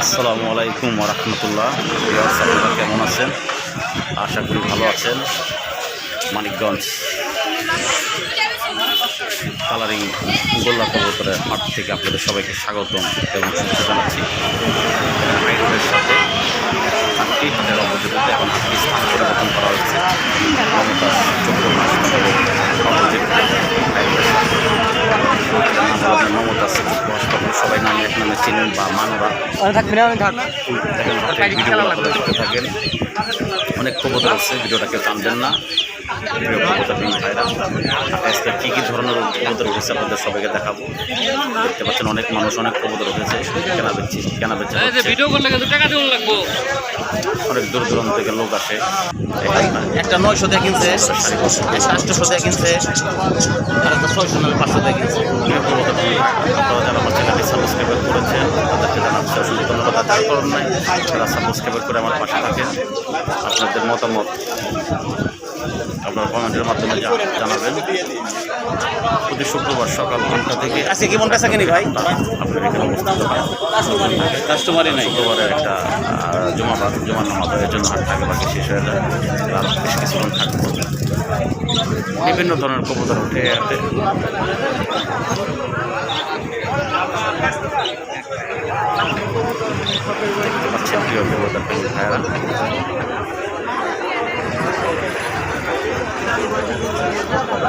আসসালামু আলাইকুম রহমতুল্লাহ। আপনারা কেমন আছেন? আশা করি ভালো আছেন। মানিকগঞ্জ কালারিং গোল্লা কবুতরের হাট থেকে আপনাদের সবাইকে স্বাগতম এবং শুভেচ্ছা জানাচ্ছি। হাই সাথে হাটটি হাটের অপোজিটে এখন হাটটি স্থান পরিবর্তন করা হয়েছে। চিনেন বা ভিডিওগুলো দেখতে থাকেন। অনেক খবর আছে ভিডিওটাকে টানবেন না। আজকে কী কী ধরনের কবুতর উঠেছে আপনাদের সবাইকে দেখাবো। দেখতে পাচ্ছেন অনেক মানুষ অনেক কবুতর উঠেছে কেনা বেচছি কেনা বেচা হচ্ছে। ভিডিও করলে কিন্তু টাকা দেওয়া লাগবো। অনেক দূর দূরান্ত থেকে লোক আসে। একটা নয়শো দিয়ে কিনছে একটা আটশোশো দিয়ে কিনছে আর একটা ছয়শো নাহলে পাঁচশো দিয়ে কিনছে। আপনারা যারা আমার চ্যানেলটি সাবস্ক্রাইব করেছেন তাদেরকে জানাচ্ছি অসংখ্য ধন্যবাদ। আর যারা করেন নাই তারা সাবস্ক্রাইব করে আমার পাশে থাকেন আপনাদের মতামত আপনার কমেন্টের মাধ্যমে জানাবেন। প্রতি শুক্রবার সকাল ঘণ্টা থেকে আজকে কি মন কাছে কিনি ভাই? আপনার এখানে হবেন। কাস্টমারই নাই। শুক্রবারের একটা আহ, জমাবার জমা নামাজের এর জন্য হাট থাকে বাকি শেষ হয়ে যায়। আর বেশ কিছুক্ষণ থাকব বিভিন্ন ধরনের কবুতর উঠে আছে দেখতে পাচ্ছেন প্রিয় কবুতর ভাইয়েরা।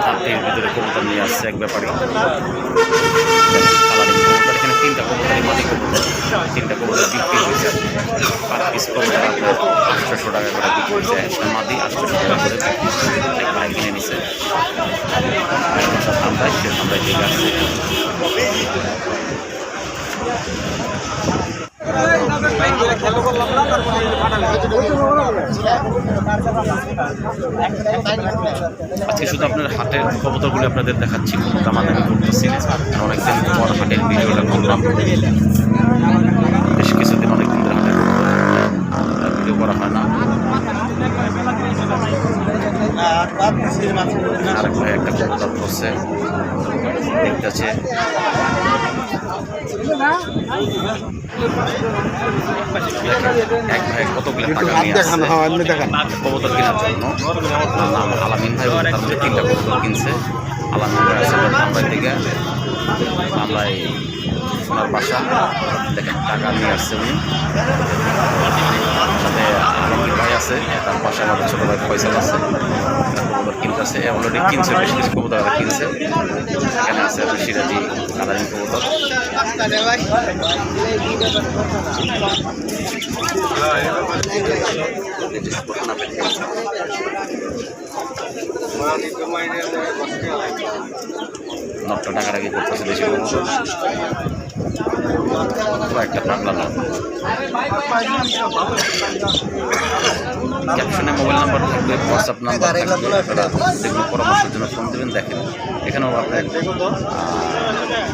হাটের ভিতরে কবুতর নিয়ে আসছে এক ব্যাপারী। কবুতর এখানে তিনটা কবুতরই মাদি কবুতর তিনটা কবুতর বিক্রি হয়েছে। পিস কবুতর আপনার টাকা করে বিক্রি হয়েছে। একটা মাদি কিনে নিছে আমরা ঠিক আছে আজকে শুধু আপনার হাটের কবুতরগুলি আপনাদের দেখাচ্ছি দামাদামি করতেছি। অনেকদিন পর হাটের ভিডিওটা করলাম। বেশ কিছুদিন অনেকদিন ধরে হাটের ভিডিও করা হয় না। আরেক ভাই একটা কবুতর করছে দেখতেছে। কতগুলো টাকা নিয়ে আসছে কবুতর কেনার জন্য আলামিন ভাই তার মধ্যে তিনটা কবুতর কিনছে আলামিন ভাই আছে থেকে সোনার বাসা দেখেন টাকা নিয়ে আসছে উনি সাথে আলমগীর ভাই আছে তার পাশে আমাদের ছোটো ভাই ফয়সাল আছে কবুতর কিনতেছে অলরেডি কিনছে বেশ কিছু কবুতর আগে কিনছে। এখানে আছে আপনার সিরাজি কালারিং কবুতর। নটটা টাকাটাকি করতেছে বেশি কবুতর। একটা পাগলা নট ক্যাপশনে মোবাইল নাম্বার থাকবে হোয়াটসঅ্যাপ নাম্বার থাকবে আপনারা যেগুলো পরামর্শের জন্য ফোন দেবেন দেখেন। এখানেও আপনার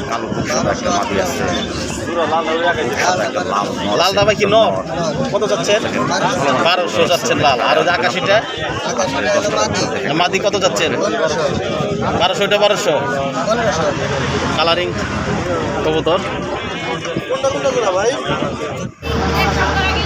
কালো খুব একটা মাটি আছে। লাল দাবাই কি নর কত যাচ্ছেন। বারোশো যাচ্ছেন লাল। আর ওই আকাশিটা? মাদি কত যাচ্ছেন? বারোশো এটা বারোশো। কালারিং কবুতর?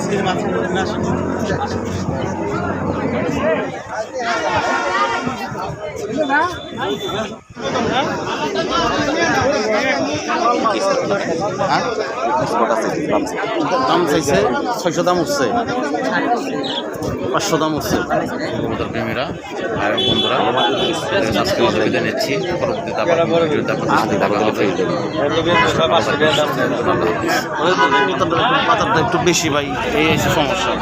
কবুতর। দাম চাইছে ছয়শো দাম উঠছে। পাঁচশো দাম উঠছে। প্রেমীরা আর বন্ধুরা আজকে বিদায় নিচ্ছি। পরবর্তীতে আবার পাতারটা একটু বেশি ভাই এই সমস্যা।